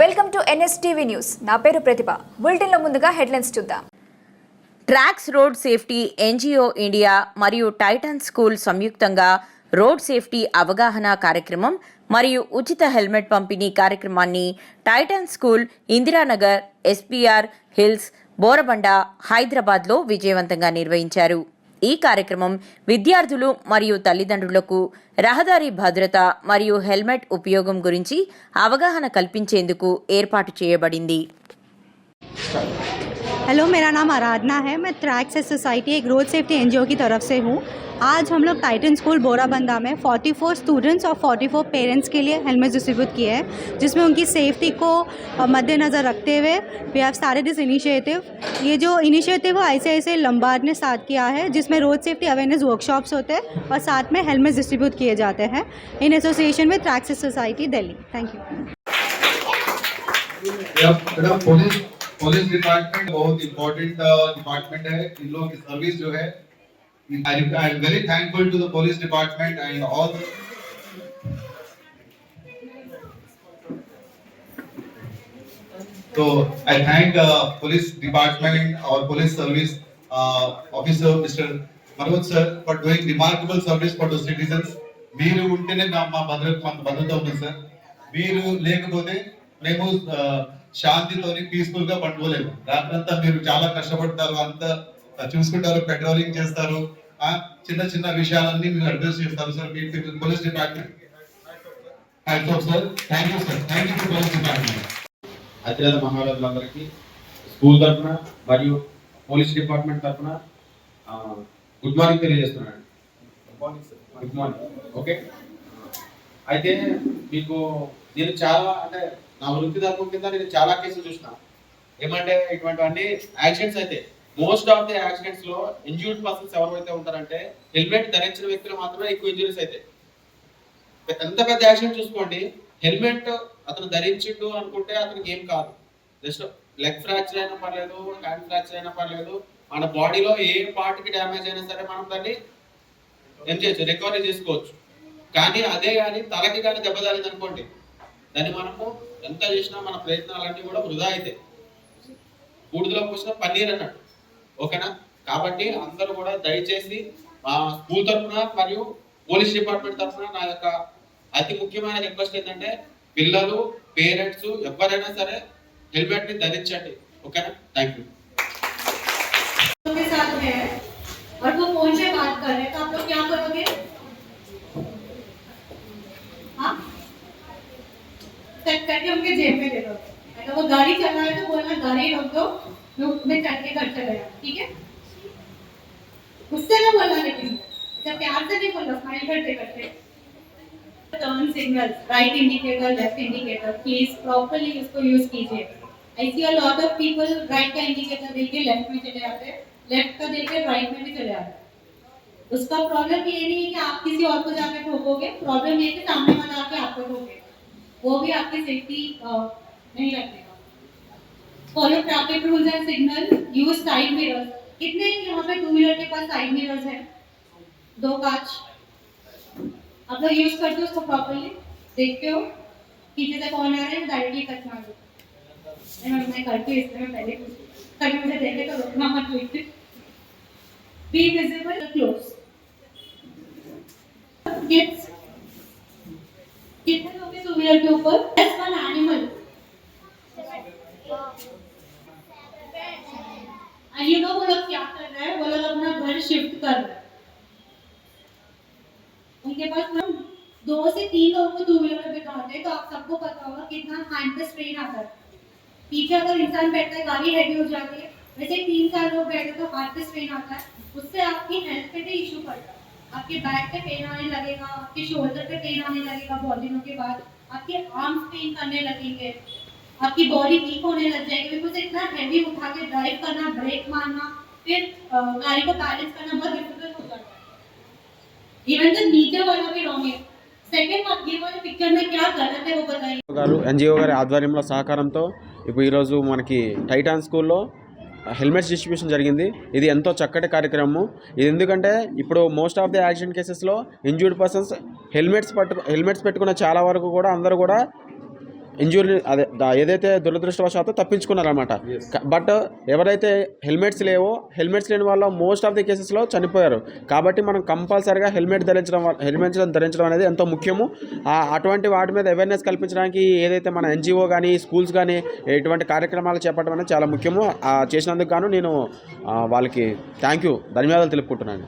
Welcome to NSTV news. నా పేరు ప్రతిభ. బులెటిన్లో ముందుగా హెడ్లైన్స్ చూద్దాం. Tracks road safety NGO India మరియు టైటన్ స్కూల్ సంయుక్తంగా రోడ్ సేఫ్టీ అవగాహన కార్యక్రమం మరియు ఉచిత హెల్మెట్ పంపిణీ కార్యక్రమాన్ని Titan school Indiranagar SPR hills Borabanda హైదరాబాద్లో విజయవంతంగా నిర్వహించారు. ఈ కార్యక్రమం విద్యార్థులు మరియు తల్లిదండ్రులకు రహదారి భద్రత మరియు హెల్మెట్ ఉపయోగం గురించి అవగాహన కల్పించేందుకు ఏర్పాటు చేయబడింది. हेलो, मेरा नाम आराधना है। मैं ट्रैक से सोसाइटी एक रोड सेफ्टी एनजीओ की तरफ़ से हूँ। आज हम लोग टाइटन स्कूल बोराबंदा में 44 स्टूडेंट्स और 44 पेरेंट्स के लिए हेलमेट डिस्ट्रीब्यूट किए हैं, जिसमें उनकी सेफ्टी को मद्देनज़र रखते हुए वी हैव सारे दिस इनिशिएटिव ये जो इनिशिएटिव है ऐसे ऐसे लंबार्ड ने साथ किया है, जिसमें रोड सेफ्टी अवेयरनेस वर्कशॉप्स होते हैं और साथ में हेलमेट डिस्ट्रीब्यूट किए जाते हैं। इन एसोसिएशन में ट्रैक से society Delhi thank you police police department बहुत इम्पोर्टेंट डिपार्टमेंट है इन लोगों की सर्विस जो है I am very thankful to the police department and all तो आई थैंक पुलिस डिपार्टमेंट और police service officer mister Manoj sir for doing remarkable service for the citizens మీరు ఉంటేనే మా మా భద్రత మాకు భద్రత ఉంది సార్ మీరు లేకపోతే మేము ఆ, శాంతితోని పీస్ఫుల్గా పట్టుకోలేము. రాత్రంతా మీరు చాలా కష్టపడతారు అంతా చూసుకుంటారు పెట్రోలింగ్ చేస్తారు ఆ, చిన్న చిన్న విషయాలన్నీ మీరు అడ్రస్ చేస్తారు sir. Me police department sir thank you sir thank you police department అతిరథ మహారాజులందరికీ స్కూల్ తరఫున మరియు పోలీస్ డిపార్ట్మెంట్ తరఫున గుడ్ మార్నింగ్ తెలియజేస్తున్నాను. గుడ్ మార్నింగ్ ఓకే అయితే మీకు నేను చాలా అంటే నా వృత్తి ధర్మం కింద నేను చాలా కేసులు చూసిన. ఏమంటే ఇటువంటివన్నీ యాక్సిడెంట్స్ అయితే మోస్ట్ ఆఫ్ ది యాక్సిడెంట్స్లో ఇంజూర్డ్ పర్సన్స్ ఎవరైతే ఉంటారంటే హెల్మెట్ ధరించిన వ్యక్తులు మాత్రమే ఎక్కువ ఇంజురీస్ అయితే. ఎంత పెద్ద యాక్సిడెంట్ చూసుకోండి హెల్మెట్ అతను ధరించిండు అనుకుంటే అతనికి ఏం కాదు. జస్ట్ లెగ్ ఫ్రాక్చర్ అయినా పర్లేదు హ్యాండ్ ఫ్రాక్చర్ అయినా పర్లేదు మన బాడీలో ఏ పార్ట్కి కి డ్యామేజ్ అయినా సరే మనం దాన్ని ఏం చేయొచ్చు రికవరీ చేసుకోవచ్చు. కానీ అదే కానీ తలకి కానీ దెబ్బ తగిలింది అనుకోండి దాన్ని మనము ఎంత చేసినా మన ప్రయత్నాలన్నీ కూడా వృధా అవుతాయి బూడిదలో పోసిన పన్నీర్ అన్నట్టు ఓకేనా కాబట్టి అందరూ కూడా దయచేసి మా స్కూల్ తరఫున మరియు పోలీస్ డిపార్ట్మెంట్ తరఫున నా యొక్క అతి ముఖ్యమైన రిక్వెస్ట్ ఏంటంటే పిల్లలు పేరెంట్స్ ఎవరైనా సరే హెల్మెట్ ని ధరించండి ఓకేనా థ్యాంక్ యూ के साथ में है और वो फोन से बात कर रहे हैं तो करके उनके जेब में दे। दो अगर वो गाड़ी चला रहा तो बोलना गाड़ी रोक दो मैं मैं चढ़ के घर चले जाऊँ, ठीक है? उससे ना बोलना लेकिन जब प्यार से नहीं बोलना स्माइल करते करते। Turn signal right indicator left indicator please properly उसको यूज़ कीजिए। I see a lot of people right का इंडिकेटर देके लेफ़्ट में चले जाते हैं लेफ़्ट का देके राइट में भी चले जाते हैं। उसका प्रॉब्लम ये नहीं है कि आप किसी और को जाके ठोकोगे प्रॉब्लम ये है कि सामने वाला आके आपको ठोके। वो भी आपकी सेफ्टी नहीं रखेगा follow traffic rules and signal use side mirrors कितने यहाँ पे टू व्हीलर के पास साइड मिरर्स है? दो कांच। आप लोग यूज़ करते हो उसको प्रॉपरली देखते हो, पीछे से कौन आ रहा है डायरेक्टली कट मार दो। मैं करती हूँ, इसलिए पहले कभी मुझे देखे तो रुकना मत please be visible close kids कितने व्हीलर के ऊपर? वन एनिमल यू वो लोग क्या कर रहे हैं? वो लोग अपना घर शिफ्ट कर रहे हैं। उनके पास दो से तीन लोगों को टू व्हीलर हैं तो आप सबको पता होगा कितना पे स्ट्रेन आता है। पीछे अगर इंसान बैठता है, गाड़ी हैवी हो जाती है, वैसे तीन चार लोग बैठे तो हाथ पे स्ट्रेन आता है। उससे आपकी हेल्थ पे भी इशू पड़ता है। आपके बैक पे पेन आने लगेगा, आपके शोल्डर पे पेन आने लगेगा बहुत दिनों के बाद। आपके आर्म्स पेन करने लगेंगे आपकी बॉडी वीक होने लग जाएगी बिकॉज इतना हैवी उठा के ड्राइव करना ब्रेक मारना फिर अ, गाड़ी को बैलेंस करना बहुत डिफिकल्ट हो जाता है इवन तो नीचे वाला भी रॉन्ग है सेकंड ये वाले पिक्चर में क्या गलत है वो बताइए గారు ఎన్జిఓ గారి ఆధ్వర్యంలో సహకారంతో ఇప్పుడు ఈరోజు మనకి టైటాన్ స్కూల్లో హెల్మెట్స్ డిస్ట్రిబ్యూషన్ జరిగింది. ఇది ఎంతో చక్కటి కార్యక్రమం ఇది ఎందుకంటే ఇప్పుడు మోస్ట్ ఆఫ్ ది యాక్సిడెంట్ కేసెస్లో ఇంజూర్డ్ పర్సన్స్ హెల్మెట్స్ పట్టు హెల్మెట్స్ పెట్టుకున్న చాలా వరకు కూడా అందరూ కూడా ఇంజూరీ అదే ఏదైతే దురదృష్టవశాత్తు తప్పించుకున్నారనమాట బట్ ఎవరైతే హెల్మెట్స్ లేవో హెల్మెట్స్ లేని వాళ్ళ మోస్ట్ ఆఫ్ ది కేసెస్లో చనిపోయారు. కాబట్టి మనం కంపల్సరీగా హెల్మెట్ ధరించడం వల్ల- హెల్మెట్ ధరించడం అనేది ఎంతో ముఖ్యము. ఆ, అటువంటి వాటి మీద అవేర్నెస్ కల్పించడానికి ఏదైతే మన ఎన్జిఓ కానీ స్కూల్స్ కానీ ఎటువంటి కార్యక్రమాలు చేపట్టడం అనేది చాలా ముఖ్యము. చేసినందుకు గాను నేను వాళ్ళకి థ్యాంక్ యూ ధన్యవాదాలు తెలుపుకుంటున్నాను.